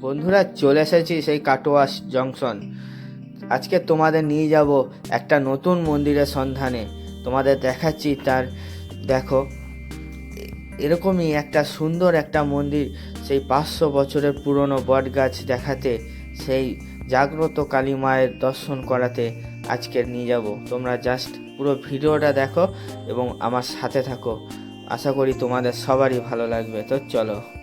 বন্ধুরা চলে এসেছি সেই কাটোয়া জংশন। আজকে তোমাদের নিয়ে যাব একটা নতুন মন্দিরের সন্ধানে। তোমাদের দেখাচ্ছি তার, দেখো, এরকমই একটা সুন্দর একটা মন্দির, সেই পাঁচশো বছরের পুরনো বট গাছ দেখাতে, সেই জাগ্রত কালী মায়ের দর্শন করাতে আজকে নিয়ে যাব। তোমরা জাস্ট পুরো ভিডিওটা দেখো এবং আমার সাথে থাকো। আশা করি তোমাদের সবারই ভালো লাগবে। তো চলো।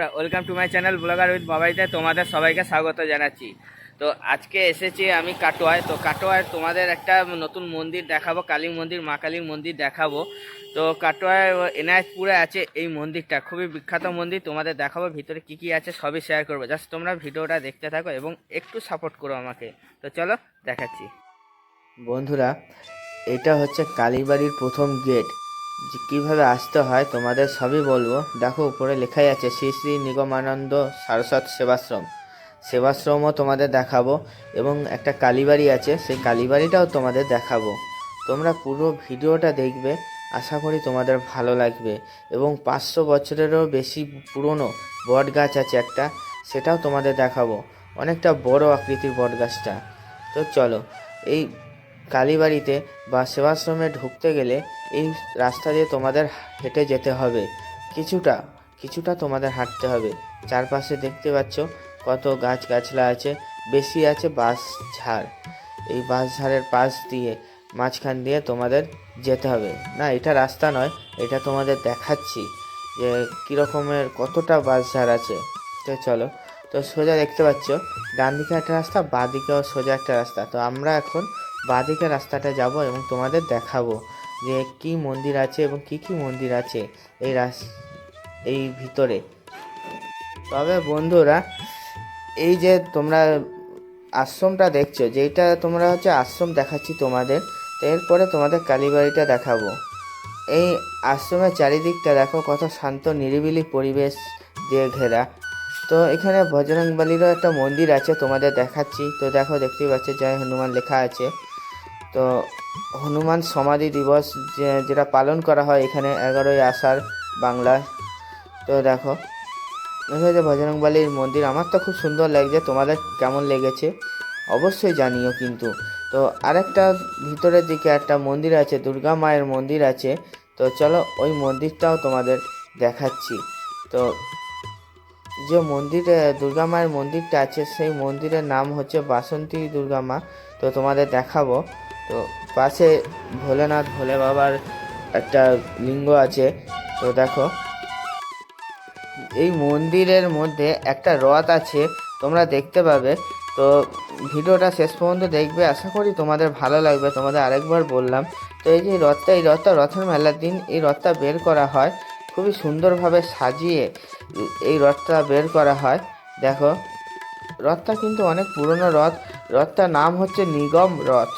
বন্ধুরা welcome to my channel blogger with বাবাইতে তোমাদের সবাইকে স্বাগত জানাচ্ছি। তো আজকে এসেছি আমি কাটোয়ায়। তো কাটোয়ায় তোমাদের একটা নতুন মন্দির দেখাবো, কালী মন্দির, মা কালীর মন্দির দেখাবো। তো কাটোয়ায় এনায়তপুরে আছে এই মন্দিরটা, খুবই বিখ্যাত মন্দির। তোমাদের দেখাবো ভিতরে কি কি আছে, সবই শেয়ার করব। জাস্ট তোমরা ভিডিওটা দেখতে থাকো এবং একটু সাপোর্ট করো আমাকে। তো চলো দেখাচ্ছি। বন্ধুরা, এটা হচ্ছে কালীবাড়ির প্রথম গেট যে কীভাবে আসতে হয় তোমাদের সবই বলব। দেখো, উপরে লেখাই আছে, শ্রী শ্রী নিগমানন্দ সারস্বত সেবাশ্রম। সেবাশ্রমও তোমাদের দেখাবো এবং একটা কালীবাড়ি আছে, সেই কালীবাড়িটাও তোমাদের দেখাবো। তোমরা পুরো ভিডিওটা দেখবে, আশা করি তোমাদের ভালো লাগবে। এবং পাঁচশো বছরেরও বেশি পুরনো বট গাছ আছে একটা, সেটাও তোমাদের দেখাবো। অনেকটা বড় আকৃতির বট গাছটা তো চলো, এই কালীবাড়িতে বা সেবাশ্রমে ঢুকতে গেলে এই রাস্তা দিয়ে তোমাদের হেঁটে যেতে হবে। কিছুটা কিছুটা তোমাদের হাঁটতে হবে। চারপাশে দেখতে পাচ্ছ কত গাছ গাছলা আছে, বেশি আছে বাঁশ ঝাড়। এই বাঁশ ঝাড়ের পাশ দিয়ে, মাঝখান দিয়ে তোমাদের যেতে হবে। না, এটা রাস্তা নয়, এটা তোমাদের দেখাচ্ছি যে কীরকমের কতটা বাঁশ ঝাড় আছে। তো চলো, তো সোজা দেখতে পাচ্ছ ডান দিকে একটা রাস্তা বাঁ দিকেও সোজা একটা রাস্তা। তো আমরা এখন বাঁ দিকে রাস্তাটা যাব এবং তোমাদের দেখাবো। যে কি মন্দির আছে এবং কি কি মন্দির আছে এই রাস, এই ভিতরে। তবে বন্ধুরা, এই যে তোমরা আশ্রমটা দেখছ যেটা তোমরা হচ্ছে আশ্রম দেখাচ্ছি তোমাদের এরপরে তোমাদের কালীবাড়িটা দেখাবো। এই আশ্রমের চারিদিকটা দেখো, কত শান্ত, নিরিবিলি পরিবেশ দিয়ে ঘেরা। তো এখানে বজরংবলীরও একটা মন্দির আছে তোমাদের দেখাচ্ছি। তো দেখো, দেখতেই পাচ্ছ, জয় হনুমান লেখা আছে। তো হনুমান সমাধি দিবস যে- যেটা পালন করা হয় এখানে এগারোই আষাঢ় বাংলায়। তো দেখো হচ্ছে বজরংবলীর মন্দির আমার তো খুব সুন্দর লাগছে, তোমাদের কেমন লেগেছে অবশ্যই জানিও কিন্তু। তো আরেকটা ভিতরের দিকে একটা মন্দির আছে, দুর্গা মায়ের মন্দির আছে, তো চলো ওই মন্দিরটাও তোমাদের দেখাচ্ছি। তো যে মন্দিরে, দুর্গা মায়ের মন্দিরটা আছে, সেই মন্দিরের নাম হচ্ছে বাসন্তী দুর্গা মা, তো তোমাদের দেখাবো। তো পাশে ভোলেনাথ, ভোলে বাবার একটা লিঙ্গ আছে। তো দেখো, এই মন্দিরের মধ্যে একটা রথ আছে, তোমরা দেখতে পাবে। তো ভিডিওটা শেষ পর্যন্ত দেখবে, আশা করি তোমাদের ভালো লাগবে, তোমাদের আরেকবার বললাম। তো এই যে রথটা, এই রথটা রথের মেলার দিন এই রথটা বের করা হয়। খুবই সুন্দরভাবে সাজিয়ে এই রথটা বের করা হয়। দেখো, রথটা কিন্তু অনেক পুরনো রথ। রথটার নাম হচ্ছে নিগম রথ।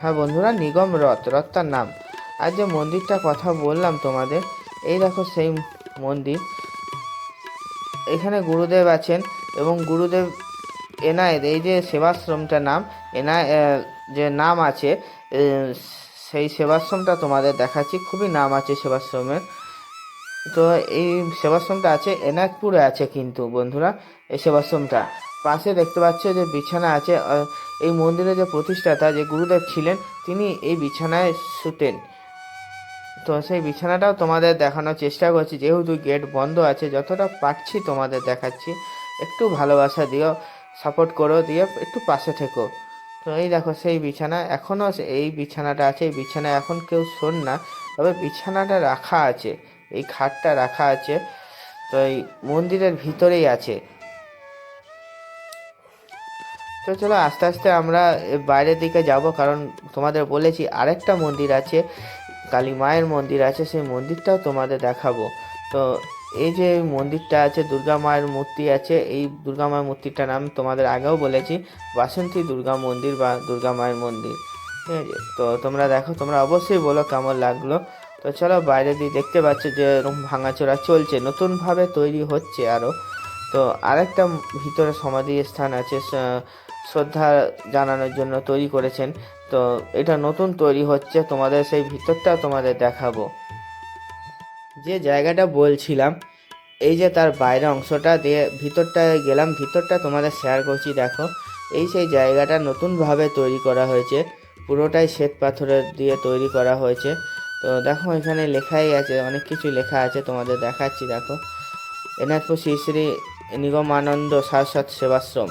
হ্যাঁ বন্ধুরা, নিগম রথ, রথটার নাম। আর যে মন্দিরটা কথা বললাম তোমাদের, এই দেখো সেই মন্দির। এখানে গুরুদেব আছেন এবং গুরুদেব এনায়েত, এই যে সেবাশ্রমটার নাম এনা যে নাম আছে সেই সেবাশ্রমটা তোমাদের দেখাচ্ছি। খুবই নাম আছে সেবাশ্রমের। তো এই সেবাশ্রমটা আছে, এনায়তপুরে আছে কিন্তু বন্ধুরা, এই সেবাশ্রমটা। পাশে দেখতে পাচ্ছ যে বিছানা আছে এই মন্দিরের যে প্রতিষ্ঠাতা যে গুরুদেব ছিলেন, তিনি এই বিছানায় শুতেন। তো সেই বিছানাটাও তোমাদের দেখানোর চেষ্টা করছি, যেহেতু গেট বন্ধ আছে, যতটা পারছি তোমাদের দেখাচ্ছি। একটু ভালোবাসা দিও সাপোর্ট করো, দিয়ে একটু পাশে থেকো। তো এই দেখো সেই বিছানা এখনও এই বিছানাটা আছে, এই বিছানা এখন কেউ শোন না, তবে বিছানাটা রাখা আছে, এই খাটটা রাখা আছে। তো এই মন্দিরের ভিতরেই আছে। তো চলো আস্তে আস্তে আমরা বাইরের দিকে যাব, কারণ তোমাদের বলেছি আরেকটা মন্দির আছে, কালী মায়ের মন্দির আছে, সেই মন্দিরটাও তোমাদের দেখাবো। তো এই যে মন্দিরটা আছে, দুর্গা মায়ের মূর্তি আছে, এই দুর্গা মায়ের মূর্তিটার নাম তোমাদের আগেও বলেছি, বাসন্তী দুর্গা মন্দির বা দুর্গা মায়ের মন্দির। ঠিক আছে? তো তোমরা দেখো, তোমরা অবশ্যই বলো কেমন লাগল। তো চলো বাইরে দিয়ে দেখতে পাচ্ছ যে এরকম ভাঙাচোরা চলছে, নতুনভাবে তৈরি হচ্ছে আরও তো আরেকটা ভিতরে সমাধি স্থান আছে শ্রদ্ধা জানানোর জন্য তৈরি করেছেন। তো এটা নতুন তৈরি হচ্ছে, তোমাদের সেই ভিতরটা তোমাদের দেখাবো। যে জায়গাটা বলছিলাম, এই যে তার বাইরে অংশটা দিয়ে ভিতরটায় গেলাম, ভিতরটা তোমাদের শেয়ার করছি, দেখো। এই সেই জায়গাটা নতুনভাবে তৈরি করা হয়েছে, পুরোটাই শ্বেত পাথরের দিয়ে তৈরি করা হয়েছে। তো দেখো, এখানে লেখাই আছে, অনেক কিছু লেখা আছে, তোমাদের দেখাচ্ছি, দেখো। এনাথপুর শ্রী শ্রী নিগমানন্দ শাশ্বত সেবাশ্রম।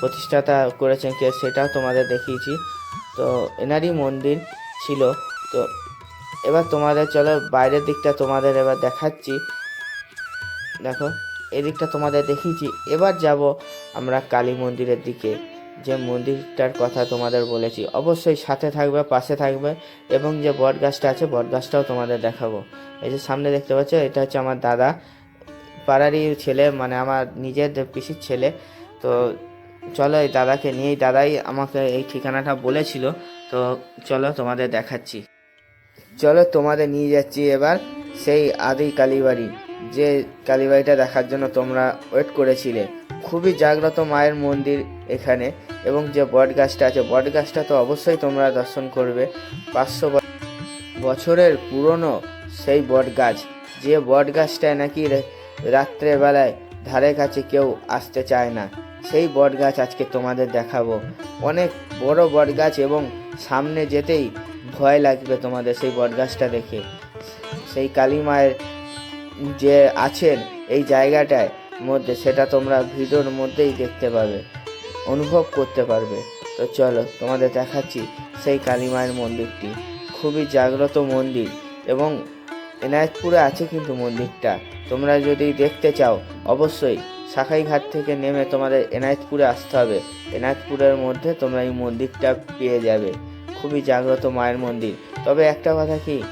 প্রতিষ্ঠাতা করেছেন কে সেটাও তোমাদের দেখিয়েছি। তো এনারই মন্দির ছিল। তো এবার তোমাদের চলো, বাইরের দিকটা তোমাদের এবার দেখাচ্ছি। দেখো এদিকটা তোমাদের দেখিয়েছি। এবার যাব আমরা কালী মন্দিরের দিকে। যে মন্দিরটার কথা তোমাদের বলেছি। অবশ্যই সাথে থাকবে, পাশে থাকবে এবং যে বট গাছটা আছে বট গাছটাও তোমাদের দেখাবো। এই যে সামনে দেখতে পাচ্ছ, এটা হচ্ছে আমার দাদা। পাড়ারই ছেলে মানে আমার নিজের পিসির ছেলে। তো চলো এই দাদাকে নিয়েই দাদাই আমাকে এই ঠিকানাটা বলেছিল, তো চলো তোমাদের দেখাচ্ছি। চলো তোমাদের নিয়ে যাচ্ছি এবার সেই আদি কালীবাড়ি, যে কালীবাড়িটা দেখার জন্য তোমরা ওয়েট করেছিলে। খুবই জাগ্রত মায়ের মন্দির এখানে, এবং যে বট গাছটা আছে বট গাছটা তো অবশ্যই তোমরা দর্শন করবে। পাঁচশো বছরের পুরনো সেই বট গাছ যে বট গাছটায় নাকি রাত্রেবেলায় ধারে কাছে কেউ আসতে চায় না। সেই বট গাছ আজকে তোমাদের দেখাবো। অনেক বড় বট গাছ এবং সামনে যেতেই ভয় লাগবে তোমাদের সেই বট গাছটা দেখে। সেই কালী মায়ের যে আছেন এই জায়গাটায় মধ্যে, সেটা তোমরা ভিডিওর মধ্যেই দেখতে পাবে, অনুভব করতে পারবে। তো চলো, তোমাদের দেখাচ্ছি সেই কালী মায়ের মন্দিরটি। খুবই জাগ্রত মন্দির এবং এনায়তপুরে আছে কিন্তু মন্দিরটা। তোমরা যদি দেখতে চাও, অবশ্যই সাখাইঘাট থেকে নেমে তোমাদের এনায়তপুরে আসতে হবে। এনায়তপুরের মধ্যে তোমরা এই মন্দিরটা পেয়ে যাবে। খুবই জাগ্রত মায়ের মন্দির। তবে একটা কথা কি,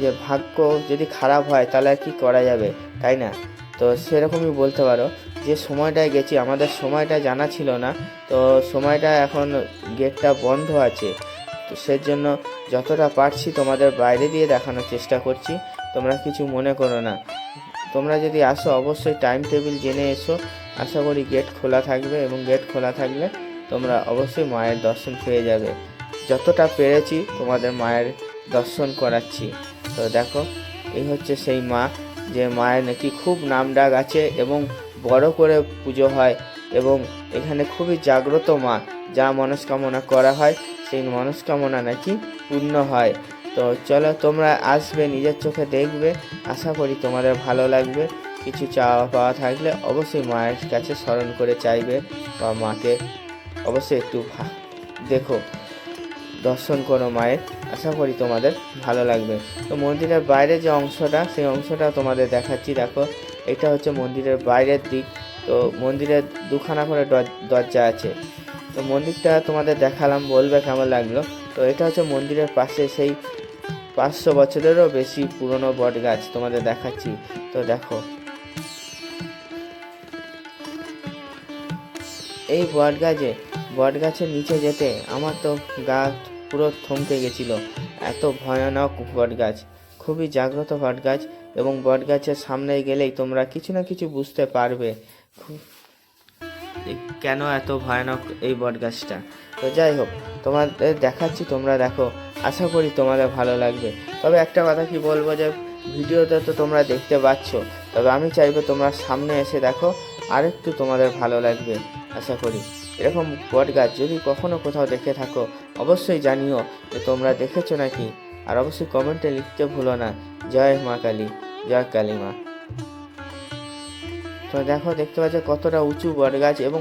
যে ভাগ্য যদি খারাপ হয় তাহলে কি করা যাবে, তাই না? তো সেরকমই বলতে পারো। যে সময়টায় গেছি, আমাদের সময়টা জানা ছিল না। তো সময়টা এখন গেটটা বন্ধ আছে। তো সেজন্য যতটা পারছি তোমাদের বাইরে দিয়ে দেখানোর চেষ্টা করছি। তোমরা কিছু মনে করো না। তোমরা যদি আসো, অবশ্যই টাইম টেবিল জেনে এসো। আশা করি গেট খোলা থাকবে এবং গেট খোলা থাকলে তোমরা অবশ্যই মায়ের দর্শন পেয়ে যাবে। যতটা পেরেছি তোমাদের মায়ের দর্শন করাচ্ছি। তো দেখো, এই হচ্ছে সেই মা, যে মায়ের নাকি খুব নাম ডাক আছে এবং বড় করে পুজো হয় এবং এখানে খুবই জাগ্রত মা, যা মনস্কামনা করা হয়, সেই মনস্কামনা নাকি পূর্ণ হয়। তো চলো তোমরা আসবে, নিজের চোখে দেখবে। আশা করি তোমাদের ভালো লাগবে। কিছু চাওয়া পাওয়া থাকলে অবশ্যই মায়ের কাছে স্মরণ করে চাইবে বা মাকে অবশ্যই একটু দেখো, দর্শন করো মায়ের। আশা করি তোমাদের ভালো লাগবে। তো মন্দিরের বাইরে যে অংশটা, সেই অংশটা তোমাদের দেখাচ্ছি। দেখো, এটা হচ্ছে মন্দিরের বাইরের দিক। তো মন্দিরের দুখানা করে দর- দরজা আছে। তো মন্দিরটা তোমাদের দেখালাম, বলবে কেমন লাগল? তো এটা হচ্ছে মন্দিরের পাশে সেই পাঁচশো বছরেরও বেশি পুরনো বট গাছ তোমাদের দেখাচ্ছি। তো দেখো। এই বট গাছে, বট গাছের নিচে যেতে আমার তো গা পুরো থমকে গেছিল। এত ভয়ানক বট গাছ, খুবই জাগ্রত বট গাছ এবং বট গাছের সামনে গেলেই তোমরা কিছু না কিছু বুঝতে পারবে। কেন এত ভয়ানক এই বট গাছটা? তো যাই হোক, তোমাদের দেখাচ্ছি, তোমরা দেখো। আশা করি তোমাদের ভালো লাগবে। তবে একটা কথা কি বলব যে, ভিডিওতে তো তোমরা দেখতে পাচ্ছ, তবে আমি চাইব তোমরা সামনে এসে দেখো, আরেকটু তোমাদের ভালো লাগবে, আশা করি। এরকম বট গাছ যদি কখনো কোথাও দেখে থাকো, অবশ্যই জানিও যে তোমরা দেখেছ নাকি, আর অবশ্যই কমেন্টে লিখতে ভুলো না, জয় মা কালী, জয় কালী মা। তো দেখো, দেখতে পাচ্ছ কতটা উঁচু বট গাছ এবং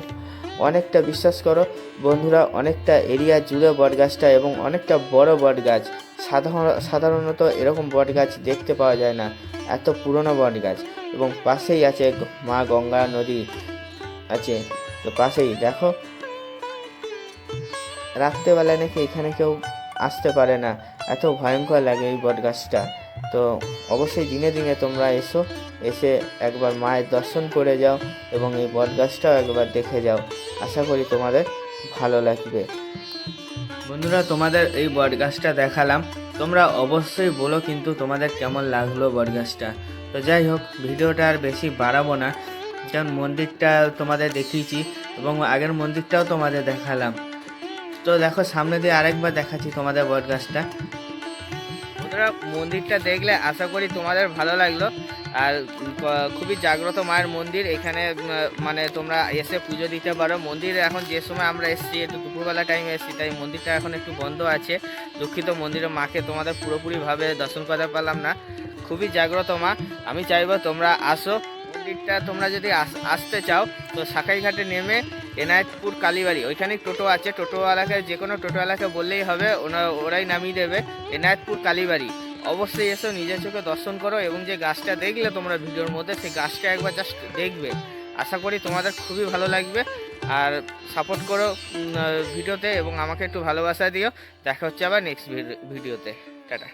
অনেকটা বিশ্বাস করো, বন্ধুরা, অনেকটা এরিয়া জুড়ে বট গাছটা এবং অনেকটা বড় বট গাছ সাধারণ, সাধারণত এরকম বট গাছ দেখতে পাওয়া যায় না। এত পুরনো বট গাছ এবং পাশেই আছে মা গঙ্গা নদী আছে। তো পাশেই, দেখো। রাত্রেবেলায় নাকি এখানে কেউ আসতে পারে না। এত ভয়ঙ্কর লাগে এই বট গাছটা তো অবশ্যই দিনে দিনে তোমরা এসো, এসে একবার মায়ের দর্শন করে যাও এবং এই বট গাছটাও একবার দেখে যাও। আশা করি তোমাদের ভালো লাগবে। বন্ধুরা, তোমাদের এই বট গাছটা দেখালাম। তোমরা অবশ্যই বলো কিন্তু তোমাদের কেমন লাগল বট গাছটা তো যাই হোক, ভিডিওটা আর বেশি বাড়াবো না। কারণ মন্দিরটা তোমাদের দেখিয়েছি এবং আগের মন্দিরটাও তোমাদের দেখালাম। তো দেখো, সামনে দিয়ে আরেকবার দেখাচ্ছি তোমাদের বট গাছটা বন্ধুরা মন্দিরটা দেখলে আশা করি তোমাদের ভালো লাগল। আর খুবই জাগ্রত মায়ের মন্দির। এখানে মানে তোমরা এসে পুজো দিতে পারো। মন্দিরে এখন যে সময় আমরা এসেছি, একটু দুপুরবেলা টাইমে এসেছি, তাই মন্দিরটা এখন একটু বন্ধ আছে। দুঃখিত মন্দিরের মাকে তোমাদের পুরোপুরিভাবে দর্শন করতে পারলাম না। খুবই জাগ্রত মা। আমি চাইব তোমরা আসো। মন্দিরটা তোমরা যদি আস- আসতে চাও, তো সাকাইঘাটে নেমে এনায়তপুর কালীবাড়ি। ওইখানে টোটো আছে। টোটোওয়ালাকে যে কোনো টোটোওয়ালাকে বললেই হবে ওরাই নামিয়ে দেবে। এনায়তপুর কালীবাড়ি। অবশ্যই এসো, নিজের চোখে দর্শন করো এবং যে গাছটা দেখলে তোমরা ভিডিওর মধ্যে, সেই গাছটা একবার জাস্ট দেখবে। আশা করি তোমাদের খুবই ভালো লাগবে। আর সাপোর্ট করো ভিডিওতে এবং আমাকে একটু ভালোবাসা দিও। দেখা হচ্ছে আবার নেক্সট ভিডিওতে। টাটা।